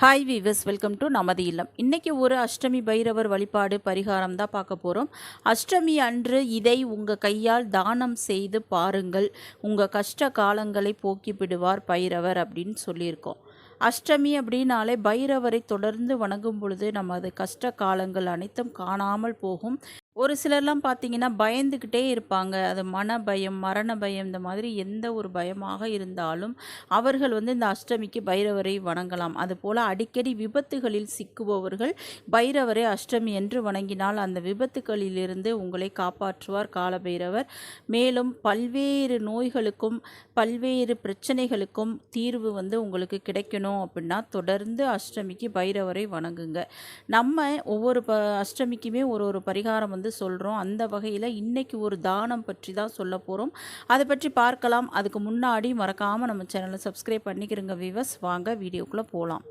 Hi viewers welcome to நமது இல்லம். இன்றைக்கி ஒரு அஷ்டமி பைரவர் வழிபாடு பரிகாரம் தான் பார்க்க போகிறோம் அஷ்டமி அன்று இதை உங்கள் கையால் தானம் செய்து பாருங்கள். உங்கள் கஷ்ட காலங்களை போக்கிவிடுவார் பைரவர் அப்படின்னு சொல்லியிருக்கோம். அஷ்டமி அப்படின்னாலே பைரவரை தொடர்ந்து வணங்கும் பொழுது நமது கஷ்ட காலங்கள் அனைத்தும் காணாமல் போகும். ஒரு சிலர்லாம் பார்த்தீங்கன்னா பயந்துக்கிட்டே இருப்பாங்க. அது மன பயம் மரண பயம் இந்த மாதிரி எந்த ஒரு பயமாக இருந்தாலும் அவர்கள் வந்து இந்த அஷ்டமிக்கு பைரவரை வணங்கலாம். அதுபோல் அடிக்கடி விபத்துகளில் சிக்குபவர்கள் பைரவரை அஷ்டமி என்று வணங்கினால் அந்த விபத்துகளிலிருந்து உங்களை காப்பாற்றுவார் காலபைரவர். மேலும் பல்வேறு நோய்களுக்கும் பல்வேறு பிரச்சனைகளுக்கும் தீர்வு வந்து உங்களுக்கு கிடைக்கணும் அப்படின்னா தொடர்ந்து அஷ்டமிக்கு பைரவரை வணங்குங்க. நம்ம ஒவ்வொரு ப அஷ்டமிக்குமே ஒரு ஒரு பரிகாரம் வந்து சொல்கிறோம் அந்த வகையில் இன்றைக்கி ஒரு தானம் பற்றி தான் சொல்ல போகிறோம் அதை பற்றி பார்க்கலாம். அதுக்கு முன்னாடி மறக்காமல் நம்ம சேனலை சப்ஸ்கிரைப் பண்ணிக்கிறோங்க விவஸ் வாங்க வீடியோக்குள்ளே போகலாம்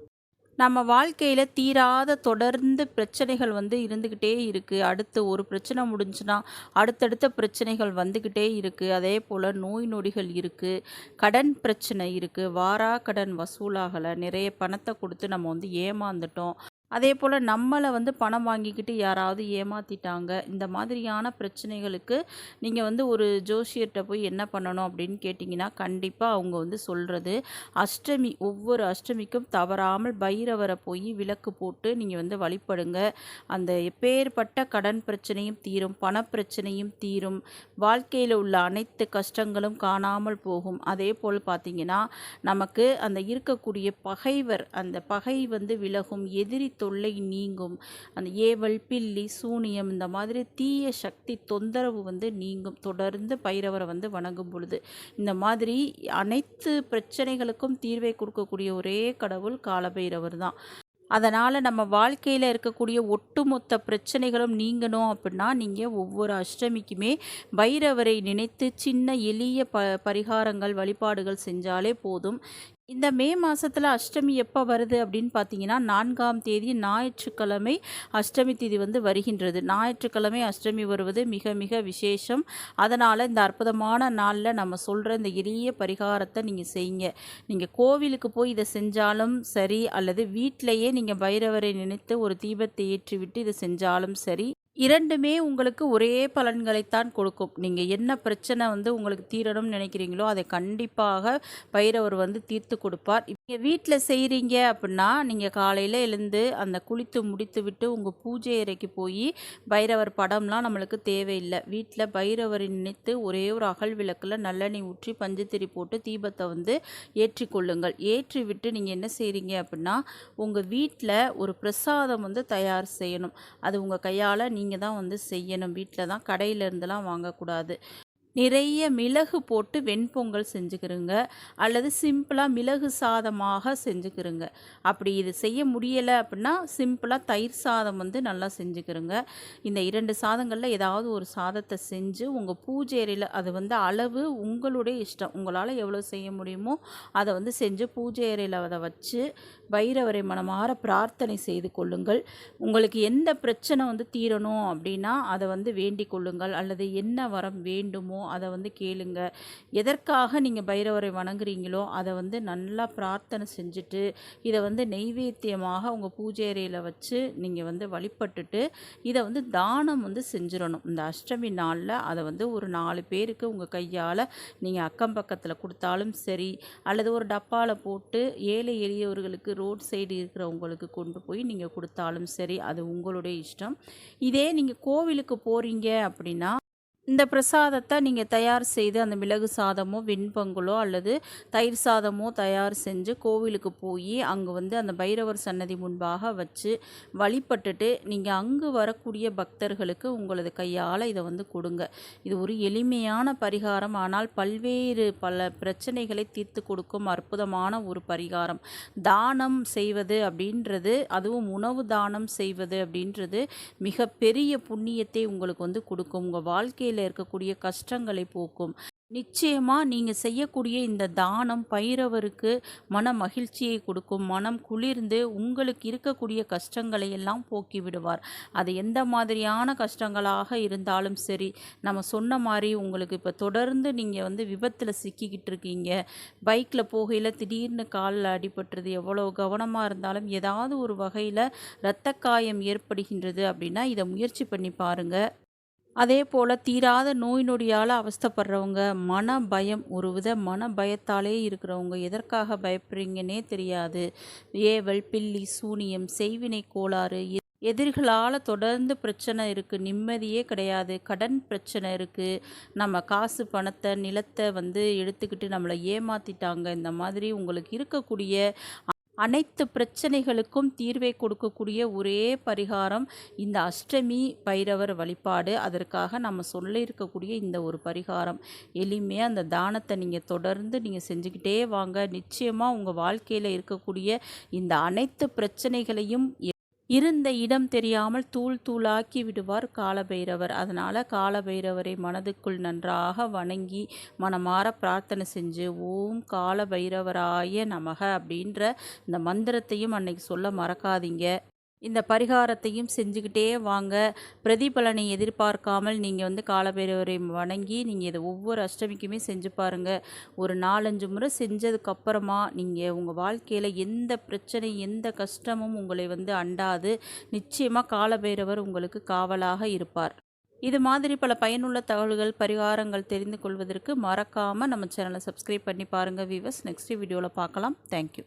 நம்ம வாழ்க்கையில் தீராத தொடர்ந்து பிரச்சனைகள் வந்து இருந்துக்கிட்டே இருக்குது அடுத்து ஒரு பிரச்சனை முடிஞ்சுன்னா அடுத்தடுத்த பிரச்சனைகள் வந்துக்கிட்டே இருக்குது அதே போல் நோய் நொடிகள் இருக்குது கடன் பிரச்சனை இருக்குது வாரா கடன் வசூலாகலை. நிறைய பணத்தை கொடுத்து நம்ம வந்து ஏமாந்துட்டோம். அதே போல் நம்மளை வந்து பணம் வாங்கிக்கிட்டு யாராவது ஏமாற்றிட்டாங்க இந்த மாதிரியான பிரச்சனைகளுக்கு நீங்கள் வந்து ஒரு ஜோஷியர்கிட்ட போய் என்ன பண்ணணும் அப்படின்னு கேட்டிங்கன்னா கண்டிப்பாக அவங்க வந்து சொல்கிறது அஷ்டமி ஒவ்வொரு அஷ்டமிக்கும் தவறாமல் பைரவரை போய் விளக்கு போட்டு நீங்கள் வந்து வழிபடுங்க. அந்த எப்பேற்பட்ட கடன் பிரச்சனையும் தீரும் பணப்பிரச்சனையும் தீரும். வாழ்க்கையில் உள்ள அனைத்து கஷ்டங்களும் காணாமல் போகும். அதே போல் பார்த்திங்கன்னா நமக்கு அந்த இருக்கக்கூடிய பகைவர் அந்த பகை வந்து விலகும். எதிரி தொல்லை நீங்கும். அந்த ஏவல் பில்லி சூனியம் இந்த மாதிரி தீய சக்தி தொந்தரவு வந்து நீங்கும். தொடர்ந்து பைரவரை வந்து வணங்கும் பொழுது. இந்த மாதிரி அனைத்து பிரச்சனைகளுக்கும் தீர்வை கொடுக்கக்கூடிய ஒரே கடவுள் காலபைரவர் தான். அதனால் நம்ம வாழ்க்கையில் இருக்கக்கூடிய ஒட்டுமொத்த பிரச்சனைகளும் நீங்கணும் அப்படின்னா நீங்கள் ஒவ்வொரு அஷ்டமிக்குமே பைரவரை நினைத்து சின்ன எளிய ப பரிகாரங்கள் வழிபாடுகள் செஞ்சாலே போதும். இந்த மே மாதத்தில் அஷ்டமி எப்போ வருது அப்படின்னு பார்த்தீங்கன்னா நான்காம் தேதி ஞாயிற்றுக்கிழமை அஷ்டமி தேதி வந்து வருகின்றது. ஞாயிற்றுக்கிழமை அஷ்டமி வருவது மிக மிக விசேஷம். அதனால் இந்த அற்புதமான நாளில் நம்ம சொல்கிற இந்த எளிய பரிகாரத்தை நீங்கள் செய்யுங்க. நீங்கள் கோவிலுக்கு போய் இதை செஞ்சாலும் சரி அல்லது வீட்டிலையே நீங்கள் பைரவரை நினைத்து ஒரு தீபத்தை ஏற்றிவிட்டு இதை செஞ்சாலும் சரி இரண்டுமே உங்களுக்கு ஒரே பலன்களைத்தான் கொடுக்கும். நீங்கள் என்ன பிரச்சனை வந்து உங்களுக்கு தீரணும்னு நினைக்கிறீங்களோ அதை கண்டிப்பாக பைரவர் வந்து தீர்த்து கொடுப்பார். நீங்கள் வீட்டில் செய்கிறீங்க அப்படின்னா நீங்கள் காலையில் எழுந்து அந்த குளித்து முடித்து விட்டு உங்கள் பூஜை அறைக்கு போய் பைரவர் படம்லாம் நம்மளுக்கு தேவையில்லை. வீட்டில் பைரவரை நினைத்து ஒரே ஒரு அகல் விளக்கில் நல்லெண்ணெய் ஊற்றி பஞ்சுத்திரி போட்டு தீபத்தை வந்து ஏற்றி கொள்ளுங்கள் ஏற்றி விட்டு நீங்கள் என்ன செய்கிறீங்க அப்படின்னா உங்கள் வீட்டில் ஒரு பிரசாதம் வந்து தயார் செய்யணும். அது உங்கள் கையால் நீங்கள் நீங்கள் தான் வந்து செய்யணும். வீட்டில் தான் கடையிலேருந்துலாம் வாங்கக்கூடாது. நிறைய மிளகு போட்டு வெண்பொங்கல் செஞ்சுக்கிறோங்க அல்லது சிம்பிளாக மிளகு சாதமாக செஞ்சுக்கிறோங்க. அப்படி இது செய்ய முடியலை அப்படின்னா சிம்பிளாக தயிர் சாதம் வந்து நல்லா செஞ்சுக்கிறோங்க. இந்த இரண்டு சாதங்களில் ஏதாவது ஒரு சாதத்தை செஞ்சு உங்கள் பூஜை அறையில் அது வந்து அளவு உங்களுடைய இஷ்டம். உங்களால் எவ்வளோ செய்ய முடியுமோ அதை வந்து செஞ்சு பூஜை அறையில் அதை வச்சு பைரவரை மனமாற பிரார்த்தனை செய்து கொள்ளுங்கள். உங்களுக்கு எந்த பிரச்சனை வந்து தீரணும் அப்படின்னா அதை வந்து வேண்டிக் கொள்ளுங்கள். அல்லது என்ன வரம் வேண்டுமோ அதை வந்து கேளுங்க. எதற்காக நீங்கள் பைரவரை வணங்குறீங்களோ அதை வந்து நல்லா பிரார்த்தனை செஞ்சுட்டு இதை வந்து நெய்வேத்தியமாக உங்கள் பூஜை அறையில் வச்சு நீங்கள் வந்து வழிபட்டுட்டு இதை வந்து தானம் வந்து செஞ்சிடணும். இந்த அஷ்டமி நாளில் அதை வந்து ஒரு நாலு பேருக்கு உங்கள் கையால் நீங்கள் அக்கம் பக்கத்தில் கொடுத்தாலும் சரி அல்லது ஒரு டப்பாவில் போட்டு ஏழை எளியவர்களுக்கு ரோட் சைடு இருக்கிறவங்களுக்கு கொண்டு போய் நீங்கள் கொடுத்தாலும் சரி அது உங்களுடைய இஷ்டம். இதே நீங்கள் கோவிலுக்கு போகிறீங்க அப்படின்னா இந்த பிரசாதத்தை நீங்கள் தயார் செய்து அந்த மிளகு சாதமோ வெண்பொங்கலோ அல்லது தயிர் சாதமோ தயார் செஞ்சு கோவிலுக்கு போய் அங்கே வந்து அந்த பைரவர் சன்னதி முன்பாக வச்சு வழிபட்டுட்டு நீங்கள் அங்கு வரக்கூடிய பக்தர்களுக்கு உங்களது கையால் இதை வந்து கொடுங்க. இது ஒரு எளிமையான பரிகாரம். ஆனால் பல்வேறு பல பிரச்சனைகளை தீர்த்து கொடுக்கும் அற்புதமான ஒரு பரிகாரம். தானம் செய்வது அப்படின்றது அதுவும் உணவு தானம் செய்வது அப்படின்றது மிகப்பெரிய புண்ணியத்தை உங்களுக்கு வந்து கொடுக்கும். உங்கள் வாழ்க்கையில் இருக்கக்கூடிய கஷ்டங்களை போக்கும். நிச்சயமாக நீங்கள் செய்யக்கூடிய இந்த தானம் பயிரவருக்கு மன மகிழ்ச்சியை கொடுக்கும். மனம் குளிர்ந்து உங்களுக்கு இருக்கக்கூடிய கஷ்டங்களை எல்லாம் போக்கி விடுவார். அது எந்த மாதிரியான கஷ்டங்களாக இருந்தாலும் சரி நம்ம சொன்ன மாதிரி உங்களுக்கு இப்போ தொடர்ந்து நீங்கள் வந்து விபத்தில் சிக்கிக்கிட்டு இருக்கீங்க. பைக்கில் போகையில் திடீர்னு காலில் அடிபட்டுறது எவ்வளோ கவனமாக இருந்தாலும் ஏதாவது ஒரு வகையில் இரத்த காயம் ஏற்படுகின்றது அப்படின்னா இதை முயற்சி பண்ணி பாருங்கள் அதே போல் தீராத நோய் நொடியால் அவஸ்தைப்படுறவங்க மன பயம் ஒரு வித மன பயத்தாலே இருக்கிறவங்க எதற்காக பயப்படுறீங்கன்னே தெரியாது. ஏவல் பில்லி சூனியம் செய்வினை கோளாறு எ- எதிரிகளால் தொடர்ந்து பிரச்சனை இருக்குது நிம்மதியே கிடையாது. கடன் பிரச்சனை இருக்குது நம்ம காசு பணத்தை நிலத்தை வந்து எடுத்துக்கிட்டு நம்மளை ஏமாற்றிட்டாங்க இந்த மாதிரி உங்களுக்கு இருக்கக்கூடிய அனைத்து பிரச்சனைகளுக்கும் தீர்வை கொடுக்கக்கூடிய ஒரே பரிகாரம் இந்த அஷ்டமி பைரவர் வழிபாடு. அதற்காக நம்ம சொல்லியிருக்கக்கூடிய இந்த ஒரு பரிகாரம். எளிமையாக அந்த தானத்தை நீங்கள் தொடர்ந்து நீங்கள் செஞ்சுக்கிட்டே வாங்க. நிச்சயமாக உங்கள் வாழ்க்கையில் இருக்கக்கூடிய இந்த அனைத்து பிரச்சனைகளையும் இருந்த இடம் தெரியாமல் தூள் தூளாக்கி விடுவார் காலபைரவர். அதனால் காலபைரவரை மனதுக்குள் நன்றாக வணங்கி மனமாற பிரார்த்தனை செஞ்சு ஓம் காலபைரவராய நமக அப்படின்ற இந்த மந்திரத்தையும் அன்னைக்கு சொல்ல மறக்காதீங்க. இந்த பரிகாரத்தையும் செஞ்சுக்கிட்டே வாங்க. பிரதிபலனை எதிர்பார்க்காமல் நீங்கள் வந்து காலபைரவரை வணங்கி நீங்கள் இதை ஒவ்வொரு அஷ்டமிக்குமே செஞ்சு பாருங்கள் ஒரு நாலஞ்சு முறை செஞ்சதுக்கப்புறமா நீங்கள் உங்கள் வாழ்க்கையில் எந்த பிரச்சனை எந்த கஷ்டமும் உங்களை வந்து அண்டாது. நிச்சயமாக காலபைரவர் உங்களுக்கு காவலாக இருப்பார். இது மாதிரி பல பயனுள்ள தகவல்கள் பரிகாரங்கள் தெரிந்து கொள்வதற்கு மறக்காமல் நம்ம சேனலை சப்ஸ்கிரைப் பண்ணி பாருங்கள் வீவர்ஸ் நெக்ஸ்ட் வீடியோவில் பார்க்கலாம். தேங்க்யூ